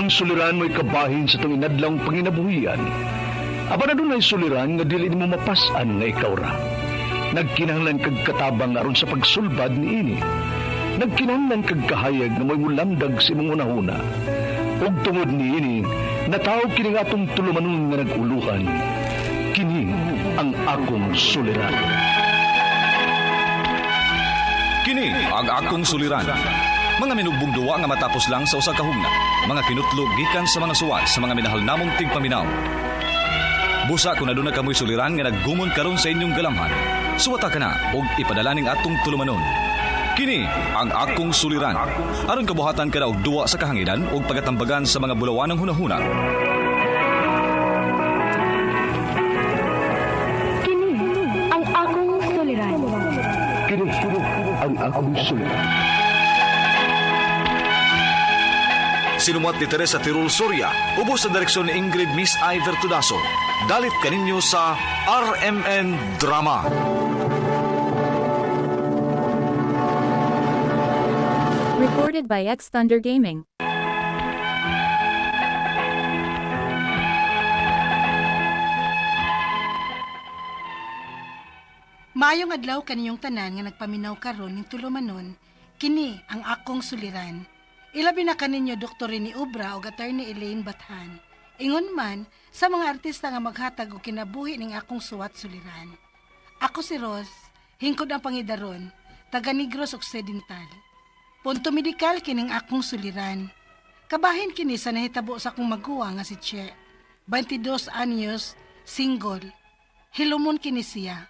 Ang suliran mo'y kabahin sa itong inadlang panginabuhian. Aba na doon ay suliran nga dili mo mapasan nga ikaw ra. Nagkinahanglan kag katabang aron sa pagsulbad ni ini. Nagkinahanglan kag kahayag na mo'y mulamdag sa imong unahuna. Ug tungod ni ini, natawag kini nga atong tulumanon nga naguluhan. Kini ang akong suliran. Kini ang akong suliran. Mga minugbong duwa nga matapos lang sa usa ka hugna. Mga kinutlog gikan sa mga suwat sa mga minahal namong tigpaminaw. Busa kung aduna kamoy suliran nga naggumon karon sa inyong galamhan. Suwata ka na og ipadala ning atong tulumanon. Kini ang akong suliran. Aron kabuhatan ka na og duwa sa kahanginan ug pagatambagan sa mga bulawanang hunahuna. Kini ang akong suliran. Kini ang akong suliran. Sinumat ni Teresa Tirul Soria, ubos sa direksyon ni Ingrid Miss Iver Tudaso. Dalit kaninyo sa RMN Drama. Recorded by X Thunder Gaming. Mayong adlaw kaniyong tanan nga nagpaminaw karon ning tulumanon, kini ang akong suliran. Ilabi na kaninyo Dr. ni Ubra o Attorney Elaine Bathan. Ingon man sa mga artista nga maghatag og kinabuhi ning akong suwat suliran. Ako si Ros, hingkod ang pangidaron, taga Negros Occidental. Punto medikal kining akong suliran. Kabahin kini sa nahitabo sa akong maguwa nga si Che. 22 anyos, single. Hilumon kini siya.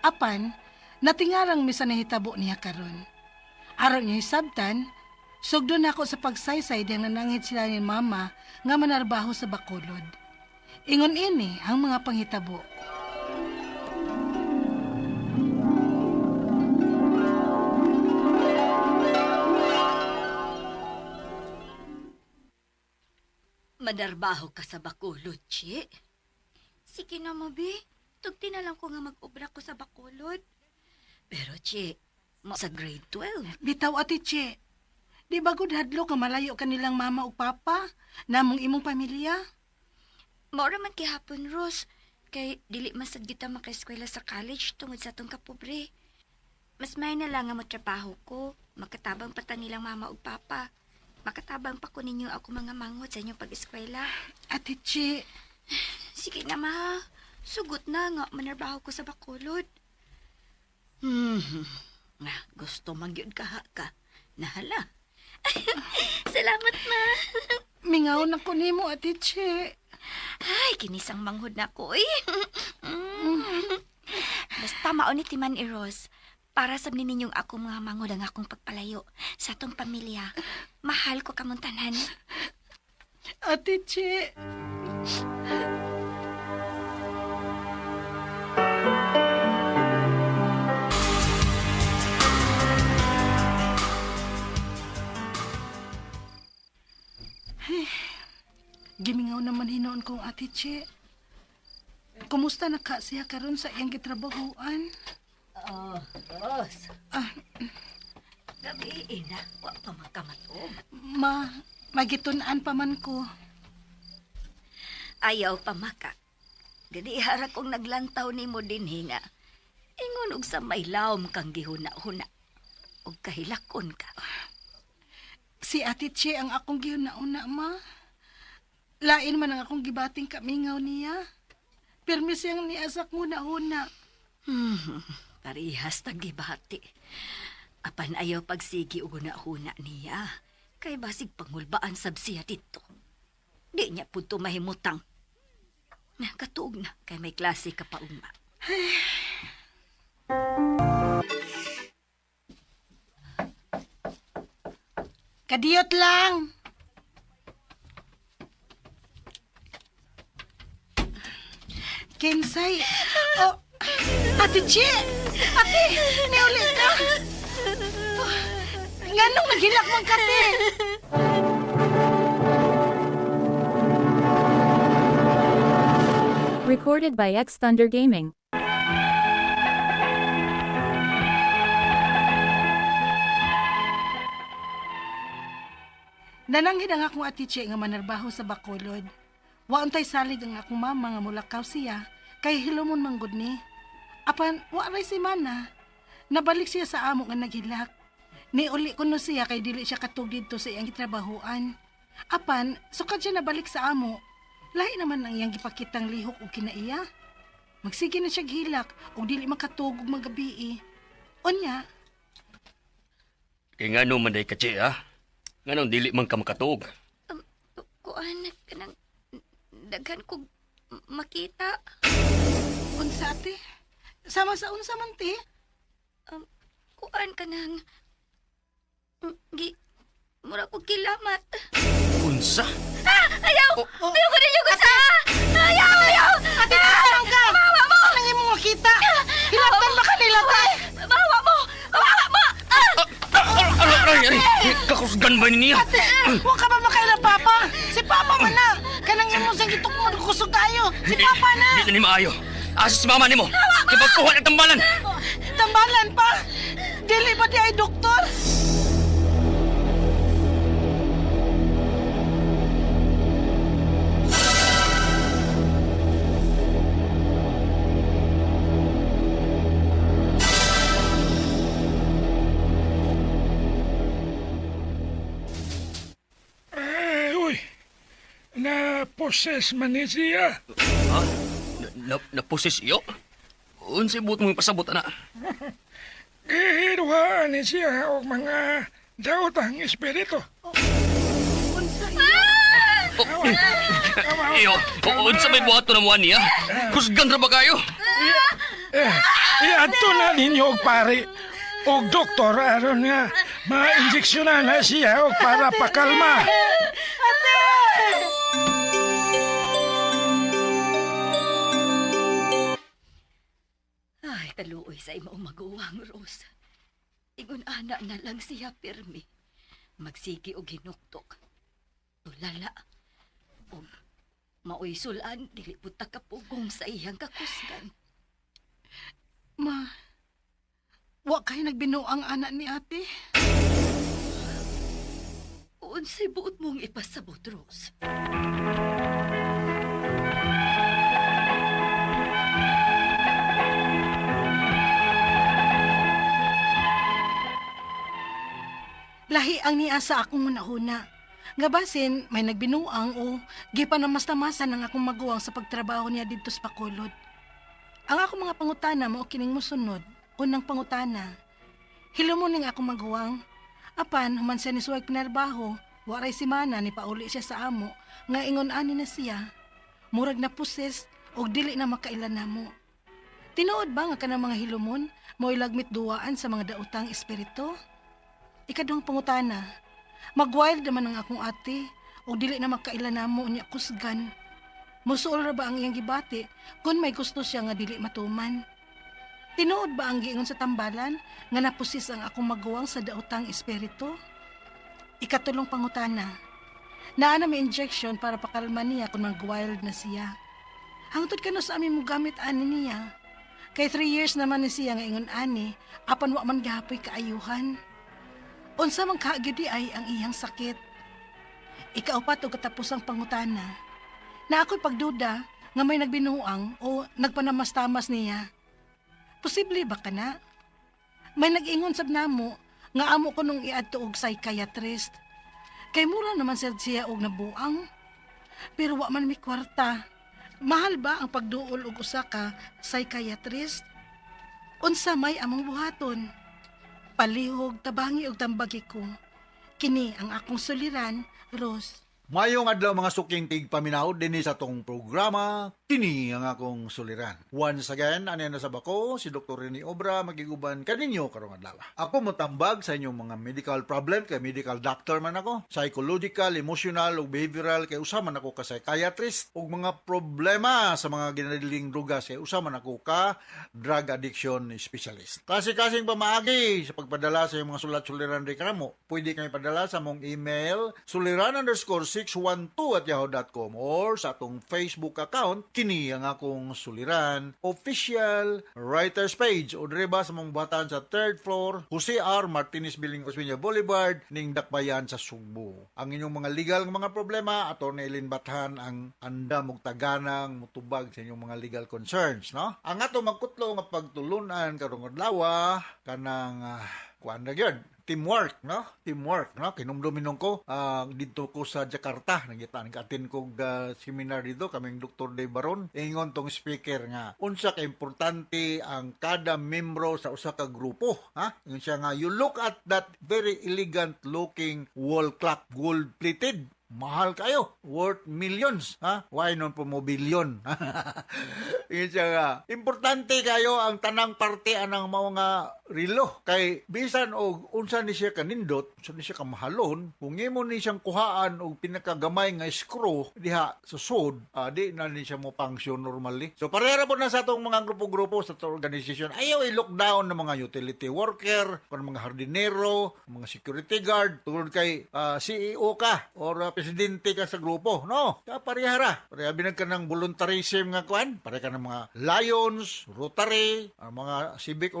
Apan, natingarang misa nahitabo niya karon. Araw niya hisabtan, sugdo na ako sa pagsaysay diyang nananghit sila ni mama nga manarbaho sa Bacolod. Ingon ini ang mga panghitabo. Madarbaho ka sa Bacolod, Chi. Sige na mo, Bi. Tugti na lang ko nga mag-obra ko sa Bacolod. Pero, Chi, mo sa grade 12. Bitaw ati Che, di ba gud hadlo ka malayo kanilang mama o papa, namong imong pamilya? Maura man kihapon, Ros. Kay dili masad kita makaeskwela sa college tungod sa tong kapobre. Mas may na lang nga mo trabaho ko. Makatabang pa ta nilang mama o papa. Makatabang pa ko ninyo ako mga manghod sa inyong pag-eskwela. Ati Che, Sige na, ma. Sugot na nga manarbaho ko sa Bacolod. Hmm. Nga, gusto mangyod ka ha ka. Nahala. Salamat, ma. mingaw na ko nimo ati Che. Ay, kinisang manghod na ko, eh. Mm. Basta maunit man, Eros. Para sa ninyong ako mga manghod ang akong pagpalayo sa atong pamilya. Mahal ko kamuntanan. Ati Che. Gimingaw naman hinoon kong ati Che. Kumusta na ka siya karon sa iyang gitrabahuan? Oh, Ros. Ah, Gabi, ina. Wa pa magkamatog. ma, magitunan pa man ko. Ayaw pa maka. Gani hara kong naglantaw ni mo din hinga. Ingon og sa may lawom kang gihuna-huna. Og kahilakon ka. Si Ate Che ang akong gihunauna, ma. Lain man ang akong gibating kamingaw niya. Pirmi siyang niasak muna-una. Hmm, parihas tagibati. Apan ayaw pagsigi og huna niya. Kay basig pangulbaan sab siya dito. Di niya punto mahimutang. Nakatuog na kay may klase ka pa uma. Kadiyot lang! Kensay! Oh, Ate Che! Ate! Niuli ka! Oh, nga nung naghilak mong kate! Recorded by X Thunder Gaming. Nananghid ang akong atiche nga manarbaho sa Bacolod. Wa untay salig ang akong mama nga mulakaw siya kay hilumon manggod ni. Apan wa ray si mana. Nabalik siya sa amo nga naghilak. Ni uli kuno siya kay dili siya katugid to sa iyang gitrabahoan. Apan sukad siya nabalik sa amo. Lahi naman ang iyang gipakitang lihok o kinaiya. Magsige na siya gihilak o dili makatugog magabi. Onya, Kay nga man day kachi ha? Nga nung dili man ka makatog. Daghan ko makita. unsa ate? Sama sa unsa man ti? Kuan kanang gi mura ko kilamat. Unsa? Ayaw! Ayaw ko ninyo gusa! Ayaw! Ayaw! Ate, tawag ka! Mama mo! Nangin mo makita! Hilatan ba kanila ta? Bawa mo! Bawa mo! Ah! Ano, ano, ano, kakusgan ba niya? Huwag ka ba makaila, Papa? Si Papa man na! Kanang imo sa gitok mo, kusog tayo! Si Papa na! Di na ni maayo. Asa si mama nimo? Kipagkuha ng tambalan. Tambalan pa! Dili ba di ay doktor? Na-possess man ni siya. Ha? Na, na, napusis iyo? Unsa buot mo pasabot ana? Gihiruhaan ni siya og mga daotang espiritu. Iyo, unsa may buhato na mo niya? Kusgan ra ba kayo? Eh, iadto na ninyo og pare og doktor aron nga ma-injeksyonan na siya og para pakalma. Ay, kaluoy sa imo maguwang, Rose. Ingon ana na lang siya pirmi. Magsigi og hinuktok. Tulala. Og maoy sulan, dili puta kapugong sa iyang kakusgan. Ma, wa kay nagbinuang anak ni ate. Unsay buot mong ipasabot, Rose? Lahi ang niya sa akong hunahuna. Nga basin, may nagbinuang o gipanamastamasan ang akong maguwang sa pagtrabaho niya dito sa Bacolod. Ang akong mga pangutana mao kining mosunod. Unang pangutana, hilo mo ning akong maguwang. Apan, human siya ni Suwag pinarbaho, waray si Mana ni pauli siya sa amo, nga ingon ani na siya. Murag na puses, og dili na makailan namo. Tinuod ba nga kanang mga hilumon, mo ilagmit duwaan sa mga daotang espiritu? Ikadong pangutana, magwild naman ang akong ate, o dili na makailan namo niya kusgan. Musuol ra ba ang iyang gibati kung may gusto siya nga dili matuman? Tinuod ba ang giingon sa tambalan nga napusis ang akong maguwang sa daotang espiritu? Ikatulong pangutana, naa na may injection para pakalma niya kung mag-wild na siya. Hangtod kano sa amin mo gamit ani niya. Kay three years naman ni siya nga ingon ani, apan wa man gapoy kaayuhan. Unsa man kaagidi ay ang iyang sakit. Ikaupat o katapusang pangutana. Na ako'y pagduda nga may nagbinuang o nagpanamastamas niya. Posible ba ka na? May nag-ingon sab namo nga amo ko nung iadto og psychiatrist. Kay mura naman sad siya og nabuang. Pero wa man mi kwarta. Mahal ba ang pagduol og usa ka psychiatrist? Unsa may among buhaton? Palihog, tabangi og tambagi ko. Kini ang akong suliran, Rose. Mayong adlaw mga suking tig paminaw dinhi sa tong programa kini ang akong suliran. Once again, ani na sa bako si Dr. Rene Obra magiguban kaninyo karong adlaw. Ako motambag sa inyong mga medical problem kay medical doctor man ako, psychological, emotional ug behavioral kay usa man ako ka psychiatrist ug mga problema sa mga ginadiling drugas kay usa man ako ka drug addiction specialist. Kasi-kasing pamaagi sa pagpadala sa iyong mga sulat-suliran di kanamo, pwede kami padala sa mong email suliran underscore 612 at yahoo.com or sa atong Facebook account kini ang akong suliran. Official writer's page. O dire sa mga batan sa third floor Jose R. Martinez Building Osmeña Boulevard ning Dakbayan sa Sugbo. Ang inyong mga legal nga mga problema ato na Elin Bathan ang anda mong taganang mutubag sa inyong mga legal concerns no? Ang ato magkutlo nga pagtulunan karong adlaw kanang uh, kuan na gyud teamwork no? Teamwork no? Kinumduminon ko ah, dito ko sa Jakarta. Nagitan ka atin ko seminar dito kaming Dr. Dave Baron. Ingon tong speaker nga unsa ka importante ang kada membro sa usa ka grupo? Ha? Ingon siya nga you look at that very elegant looking wall clock gold plated. Mahal kayo. Worth millions. Ha? Why non po mo billion? Yun siya nga importante kayo ang tanang parte anang mao nga rilo. Kay bisan og unsa ni siya kanindot unsa ni siya kamahalon kung imo ni siyang kuhaan og pinakagamay nga screw diha sa sud ah, di na ni siya mo function normally. So parehara po na sa atong mga grupo-grupo sa atong organization ayaw i-lockdown ng mga utility worker kung mga hardinero mga security guard tungod kay ah, CEO ka or ah, presidente ka sa grupo no? Kaya parehara pareha binag ka ng voluntarism nga kwan pareha ka ng mga Lions Rotary ang mga civic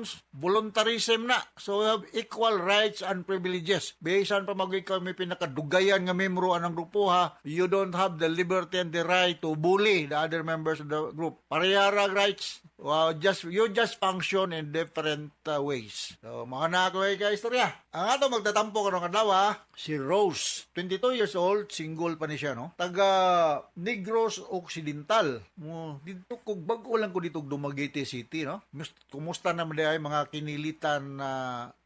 organizations voluntarism na. So we have equal rights and privileges. Bisan pa mag kami pinakadugayan nga membro anang grupo ha? You don't have the liberty and the right to bully the other members of the group. Parehara rights. Wow, just you just function in different uh, ways. So, mga na ako ay istorya. Ang ato magtatampo karong adlaw si Rose, 22 years old, single pa ni siya no. Taga Negros Occidental. Mo dito kog bag-o lang ko dito Dumaguete City no. Mus- Kumusta naman ay mga kinilitan na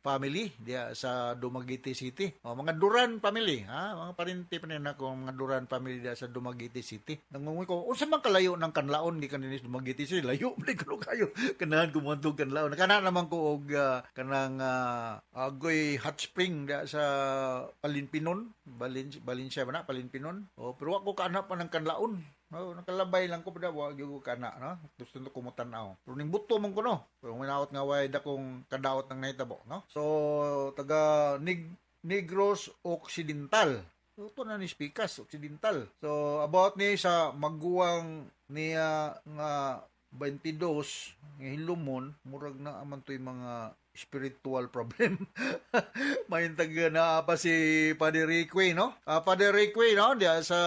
family diya sa Dumaguete City. O, mga Duran family, ha? Mga parinti pa nila ko mga Duran family diya sa Dumaguete City. Nangungoy ko, unsa man kalayo ng kanlaon di kaninis Dumaguete City, layo man ko kayo. Kanahan ko man tong kanlaon. Kana naman ko og ah, kanang ah, agoy hot spring diya sa Palinpinon, Balin Valencia ba na Palinpinon. O pero wa ko kana pa ng kanlaon. Oh, nakalabay lang ko pa daw, wag ko kana, no? Gusto nito kumutan ako. Pero ning buto man ko, no? Pero minawat nga way da kong kadaot ng nahitabo, no? So, taga Nig Negros Occidental. Ito na ni Spikas, Occidental. So, about ni sa maguwang niya nga 22 nga hilumon murag na aman to'y mga spiritual problem. May taga na pa si Padre Rique, no? Ah, Padre Rique, no? Diya sa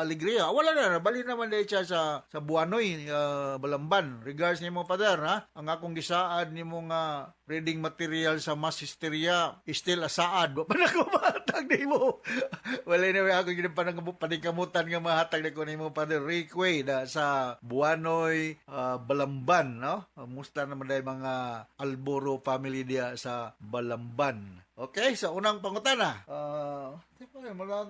Alegria. Wala na, bali naman dahil siya sa, sa Buanoy, ah, Balamban. Regards ni mo, Padre, ha? Ang akong gisaad ni mo nga reading material sa Mass Hysteria, still asaad. Wa pa ko mahatag ni mo. Wala na may ako ginapanang panikamutan nga mahatag na ko ni mo, Padre Rique, da sa Buanoy, ah, Balamban, no? Musta naman dahil mga Alboro family dia sa Balamban. Okay, sa unang pangutana. Uh,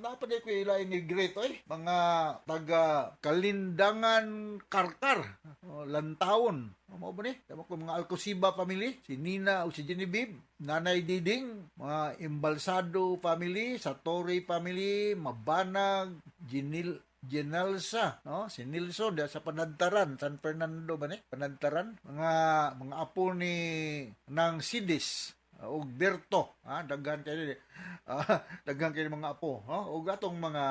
Dapat ko ilain ni Great, oy. Mga taga Kalindangan Karkar. Oh, Lantawon. Ano ba ni? Tama ko mga Alcosiba family. Si Nina o si Genevieve. Nanay Diding. Mga Imbalsado family. Satori family. Mabanag. Ginil Genelsa, no? Si Nilson da sa Panantaran, San Fernando ba ni? Panantaran. Mga mga apo ni nang Sidis uh, og Berto, ha? Daghan kayo uh, daghan kayo mga apo, ha? Og atong mga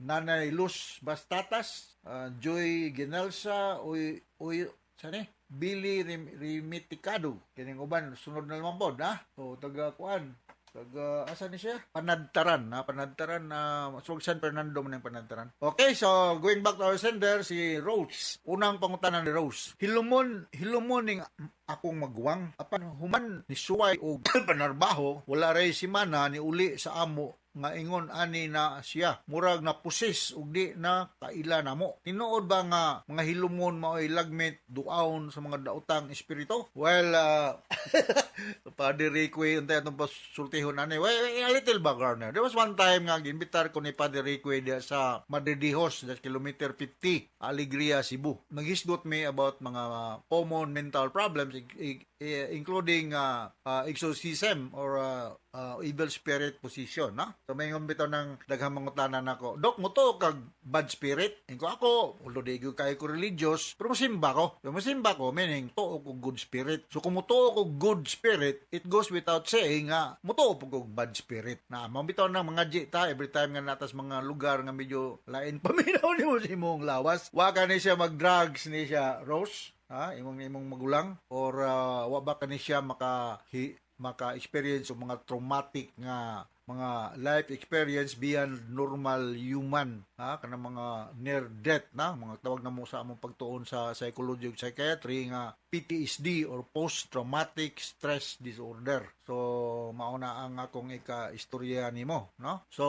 Nanay Luz Bastatas, uh, Joy Genelsa, oy oy sani? Billy Rim, Rimiticado. Kining uban sunod na naman pod, ha? O taga kuan, Taga, asa ni siya? Panadtaran, ha? Panadtaran na, uh, San Fernando man yung Panadtaran. Okay, so, going back to our sender, si Rose. Unang pangutanan ni Rose. Hilumon, hilumon ning akong magwang. Apan, human ni Suway o panarbaho, wala ray si Mana ni uli sa amo nga ingon ani na siya. Murag na pusis ug di na kaila namo. Tinuod ba nga mga hilumon mao'y lagmit duaon sa mga daotang espiritu well uh, Padre Rique untay atong pasultihon ani well, a little background there was one time nga ginbitar ko ni Padre Rique dia sa Madridihos that's kilometer 50 Alegria Cebu. Naghisgot me about mga common mental problems eh, including uh, uh, exorcism or uh, uh, evil spirit position, no? So may bitaw ng daghang mangutanan nako. Dok, mo to kag bad spirit. Ingko ako, ulo di kay ko religious, pero musimba ko. Yung musimba ko meaning to ko good spirit. So kung mutuo ko good spirit, it goes without saying nga mutuo po ko bad spirit. Na mambitaw ng mga jita every time nga natas mga lugar nga medyo lain paminaw ni mo si mong lawas. Wa ka ni siya mag-drugs ni siya Rose ha? Imong imong magulang? Or uh, wa ba kani siya maka hi, maka experience o mga traumatic nga mga life experience beyond normal human ha? Kana mga near death na? Mga tawag na mo sa among pagtuon sa psychology ug psychiatry nga PTSD or post traumatic stress disorder. So mao na ang akong ika-istorya nimo no? So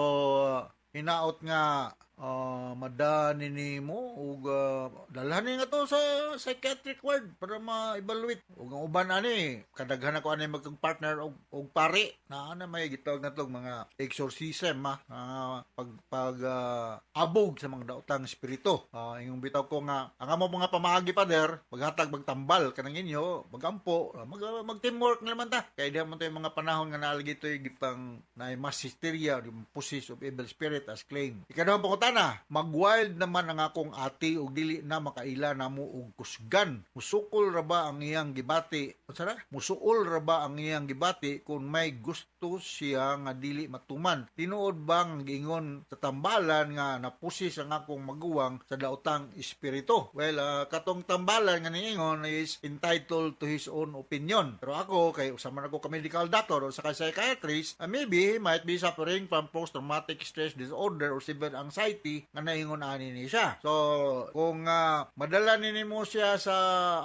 hinaot nga uh, madani nimo ug uh, dalhanin nga to sa psychiatric ward para ma-evaluate. Ug ang uban ani kadaghan ako ani magkag partner og, og pare. Na ana may gitawag na tong mga exorcism ha ah, pag pag ah, abog sa mga daotang espiritu. Uh, ingong bitaw ko nga ang amo mga pamaagi pader paghatag magtambal kanang inyo magampo ah, mag, mag teamwork naman ta. Kay di man tayo mga panahon nga naalagi to gitang na mass hysteria yung possess of evil spirit as claim ikadawang pangutana magwild naman ang akong ati ug dili na makaila namo og kusgan. Musukol ra ba ang iyang gibati? Unsa na? Musuol ra ba ang iyang gibati kung may gusto siya nga dili matuman? Tinuod bang giingon sa tambalan nga napusis ang akong maguwang sa daotang espiritu? Well ah, katong tambalan nga niingon is entitled to his own opinion. Pero ako kay usama ako ka medical doctor o sa psychiatrist ah, maybe he might be suffering from post-traumatic stress disorder or severe anxiety nga naingon ani ni siya. So kung ah, madala ni mo siya sa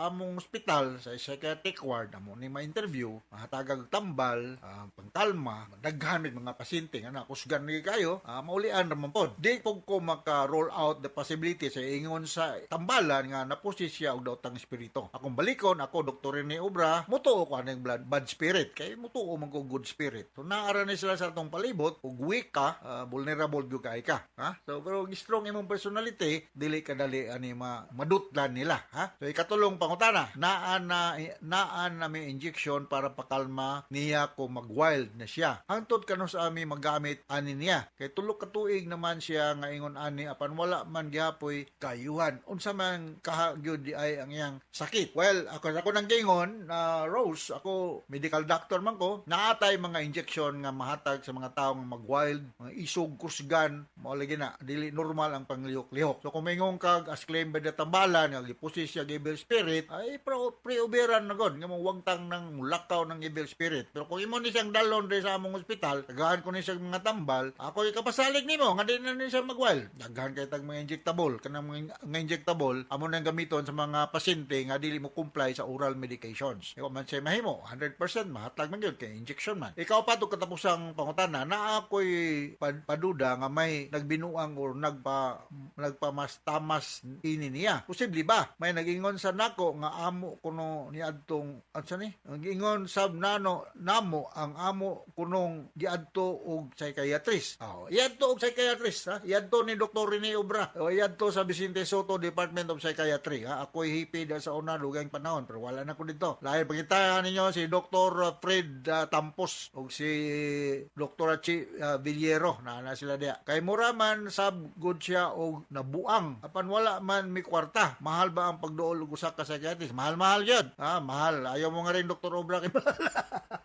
among ospital sa psychiatric ward amo ni ma-interview mahatagag tambal ah, pangkalma daghan mga pasyente nga nakusgan ni kayo ah, maulian ra man pod. Di pog ko maka-roll out the possibility sa ingon sa tambalan nga napusi siya og daotang espiritu akong balikon ako Dr. Rene Obra mutuo ko aning blood bad spirit. Kay mutuo man ko good spirit. So naara ni sila sa atong palibot ug weak ka ah, vulnerable gyud kay ka ha? So pero strong imong personality dili ka dali ani ma madutlan nila ha? So ikatulong pangutana. Naan na naan na may injection para pakalma niya kung mag-wild na siya. Hangtod kanos ami magamit ani niya. Kay tulo ka tuig naman siya nga ingon ani apan wala man gihapoy kayuhan. Unsa man kaha gyud di ay ang iyang sakit? Well ako ako nang gingon na Rose ako medical doctor man ko naatay mga injection nga mahatag sa mga tawo nga mag-wild mga isog kusgan mao lagi na dili normal ang panglihok-lihok. So kung mayngong kag as claim by the tambalan nga gipusis siya evil spirit ay pro pre-uberan na god nga wagtang ng mulakaw ng evil spirit. Pero kung imo ni siyang dalon diri sa among ospital tagahan ko ni siyang mga tambal ako ikapasalig nimo nga di na ni siya mag-wild. Daghan kay tag mga injectable kanang mga nga injectable amo nang gamiton sa mga pasyente nga dili mo comply sa oral medications. Ikaw man siya mahimo 100% mahatag man gyud kay injection man. Ikaw pa to katapusang pangutana na ako'y pad- paduda nga may nagbinuang or nagpa nagpamastamas ini niya. Posible ba? May nagingon sa nako nga amo kuno ni adtong ansa ni? Nagingon sab nano namo ang amo kunong giadto og psychiatrist. Oh iadto og psychiatrist ha? Iadto ni Dr. Rene Obra. O iadto sa Vicente Soto Department of Psychiatry. Ha? Ako'y hipid sa una lugang panahon pero wala na ko dito. Lahi pagkitahan ninyo si Dr. Fred ah, Tampos o si Dr. Chi ah, Villero. Na na sila diya. Kay mura man sab good siya og nabuang apan wala man mi kwarta mahal ba ang pagduol og usa ka psychiatrist mahal mahal yun ha mahal ayaw mo nga rin Dr. Obra kay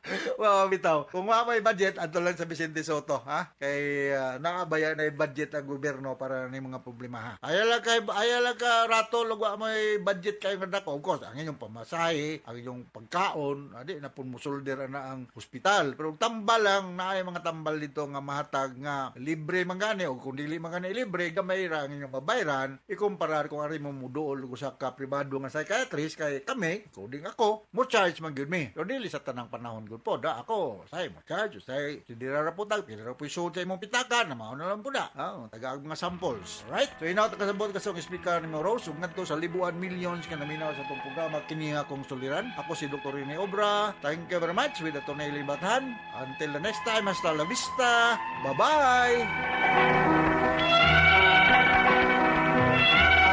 Wow, bitaw. Kung wa may budget, adto lang sa Vicente Soto, ha? Kay uh, nakabaya na budget ang gobyerno para ni mga problema, ha? Ayala kay ayala ka rato lugwa may budget kayo nga. Of course, ang inyong pamasahe, ang inyong pagkaon, adi na pun musulder na ang ospital. Pero tambal lang na mga tambal dito nga mahatag nga libre man gani o kung dili man gani libre gamay ra inyong mabayran ikumparar kung ari mo muduol usa ka pribado nga psychiatrist kay kami including ako mo charge man gyud mi. Pero dili sa tanang panahon gud po da ako say mo charge say sidira ra putag pila ra puso sa imong pitaka na mao na lang po da. Ah taga mga samples. Right so inaw kasabot kasong speaker ni Rose ngadto sa libuan millions ka naminaw sa tong programa kini nga akong suliran. Ako si Dr. Rene Obra. Thank you very much with Atty. Libathan until the next time hasta la vista. Bye bye